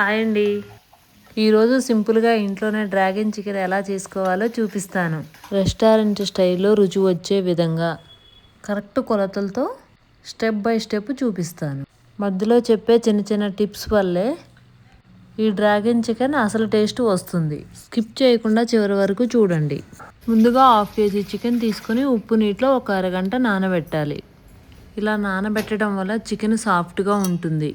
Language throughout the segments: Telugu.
హాయ్ అండి. ఈరోజు సింపుల్గా ఇంట్లోనే డ్రాగన్ చికెన్ ఎలా చేసుకోవాలో చూపిస్తాను. రెస్టారెంట్ స్టైల్లో రుచి వచ్చే విధంగా కరెక్ట్ కొలతలతో స్టెప్ బై స్టెప్ చూపిస్తాను. మధ్యలో చెప్పే చిన్న చిన్న టిప్స్ వల్లే ఈ డ్రాగన్ చికెన్ అసలు టేస్ట్ వస్తుంది. స్కిప్ చేయకుండా చివరి వరకు చూడండి. ముందుగా హాఫ్ కేజీ చికెన్ తీసుకొని ఉప్పు నీటిలో ఒక అరగంట నానబెట్టాలి. ఇలా నానబెట్టడం వల్ల చికెన్ సాఫ్ట్గా ఉంటుంది.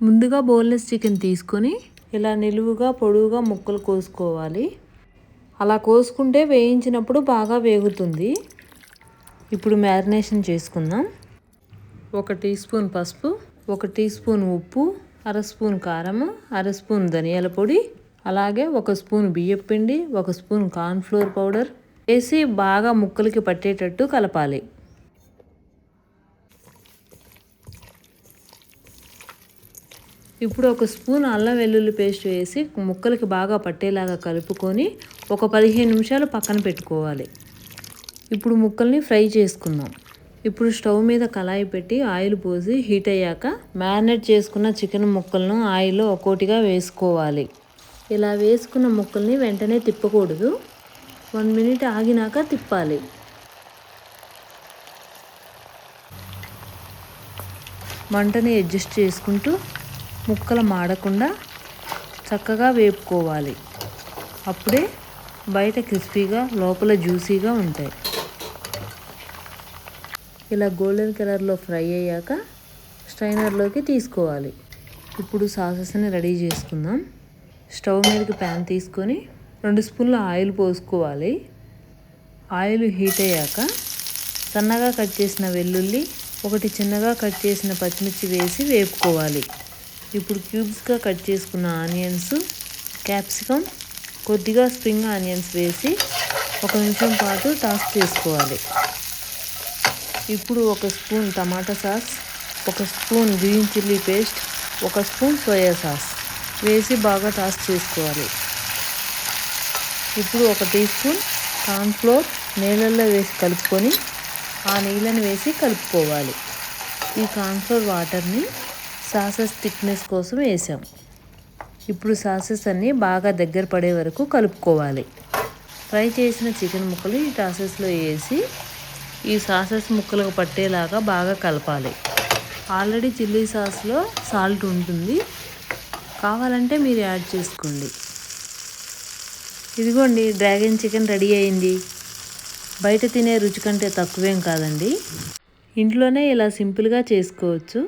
ముందుగా బోన్లెస్ చికెన్ తీసుకొని ఇలా నిలువుగా పొడవుగా ముక్కలు కోసుకోవాలి. అలా కోసుకుంటే వేయించినప్పుడు బాగా వేగుతుంది. ఇప్పుడు మ్యారినేషన్ చేసుకుందాం. ఒక టీ స్పూన్ పసుపు ఒక టీ స్పూన్ ఉప్పు అర స్పూన్ కారము అర స్పూన్ ధనియాల పొడి అలాగే ఒక స్పూన్ బియ్యం పిండి ఒక స్పూన్ కార్న్ఫ్లోర్ పౌడర్ వేసి బాగా ముక్కలకి పట్టేటట్టు కలపాలి. ఇప్పుడు ఒక స్పూన్ అల్లం వెల్లుల్లి పేస్ట్ వేసి ముక్కలకి బాగా పట్టేలాగా కలుపుకొని ఒక పదిహేను నిమిషాలు పక్కన పెట్టుకోవాలి. ఇప్పుడు ముక్కల్ని ఫ్రై చేసుకుందాం. ఇప్పుడు స్టవ్ మీద కళాయి పెట్టి ఆయిల్ పోసి హీట్ అయ్యాక మ్యారినేట్ చేసుకున్న చికెన్ ముక్కలను ఆయిల్లో ఒక్కోటిగా వేసుకోవాలి. ఇలా వేసుకున్న ముక్కల్ని వెంటనే తిప్పకూడదు. వన్ మినిట్ ఆగినాక తిప్పాలి. మంటని అడ్జస్ట్ చేసుకుంటూ ముక్కలు మాడకుండా చక్కగా వేపుకోవాలి. అప్పుడే బయట క్రిస్పీగా లోపల జ్యూసీగా ఉంటాయి. ఇలా గోల్డెన్ కలర్లో ఫ్రై అయ్యాక స్ట్రైనర్లోకి తీసుకోవాలి. ఇప్పుడు సాసెస్ని రెడీ చేసుకుందాం. స్టవ్ మీదకి ప్యాన్ తీసుకొని రెండు స్పూన్ల ఆయిల్ పోసుకోవాలి. ఆయిల్ హీట్ అయ్యాక సన్నగా కట్ చేసిన వెల్లుల్లి ఒకటి చిన్నగా కట్ చేసిన పచ్చిమిర్చి వేసి వేపుకోవాలి. ఇప్పుడు క్యూబ్స్గా కట్ చేసుకున్న ఆనియన్స్ క్యాప్సికమ్ కొద్దిగా స్ప్రింగ్ ఆనియన్స్ వేసి ఒక నిమిషం పాటు టాస్ చేసుకోవాలి. ఇప్పుడు ఒక స్పూన్ టమాటా సాస్ ఒక స్పూన్ గ్రీన్ చిల్లీ పేస్ట్ ఒక స్పూన్ సోయా సాస్ వేసి బాగా టాస్ చేసుకోవాలి. ఇప్పుడు ఒక టీ స్పూన్ కార్న్ఫ్లోర్ నీళ్ళల్లో వేసి కలుపుకొని ఆ నీళ్ళని వేసి కలుపుకోవాలి. ఈ కార్న్ఫ్లోర్ వాటర్ని సాసెస్ థిక్నెస్ కోసం వేసాం. ఇప్పుడు సాసెస్ అన్నీ బాగా దగ్గర పడే వరకు కలుపుకోవాలి. ఫ్రై చేసిన చికెన్ ముక్కలు ఈ సాసెస్లో వేసి ఈ సాసెస్ ముక్కలకు పట్టేలాగా బాగా కలపాలి. ఆల్రెడీ చిల్లీ సాస్లో సాల్ట్ ఉంటుంది. కావాలంటే మీరు యాడ్ చేసుకోండి. ఇదిగోండి డ్రాగన్ చికెన్ రెడీ అయింది. బయట తినే రుచి కంటే తక్కువేం కాదండి. ఇంట్లోనే ఇలా సింపుల్గా చేసుకోవచ్చు.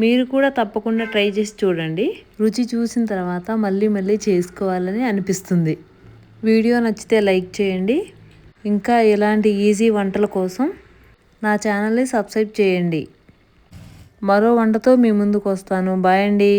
మీరు కూడా తప్పకుండా ట్రై చేసి చూడండి. రుచి చూసిన తర్వాత మళ్ళీ మళ్ళీ చేసుకోవాలని అనిపిస్తుంది. వీడియో నచ్చితే లైక్ చేయండి. ఇంకా ఇలాంటి ఈజీ వంటల కోసం నా ఛానల్ని సబ్స్క్రైబ్ చేయండి. మరో వంటతో మీ ముందుకు వస్తాను. బాయ్ అండి.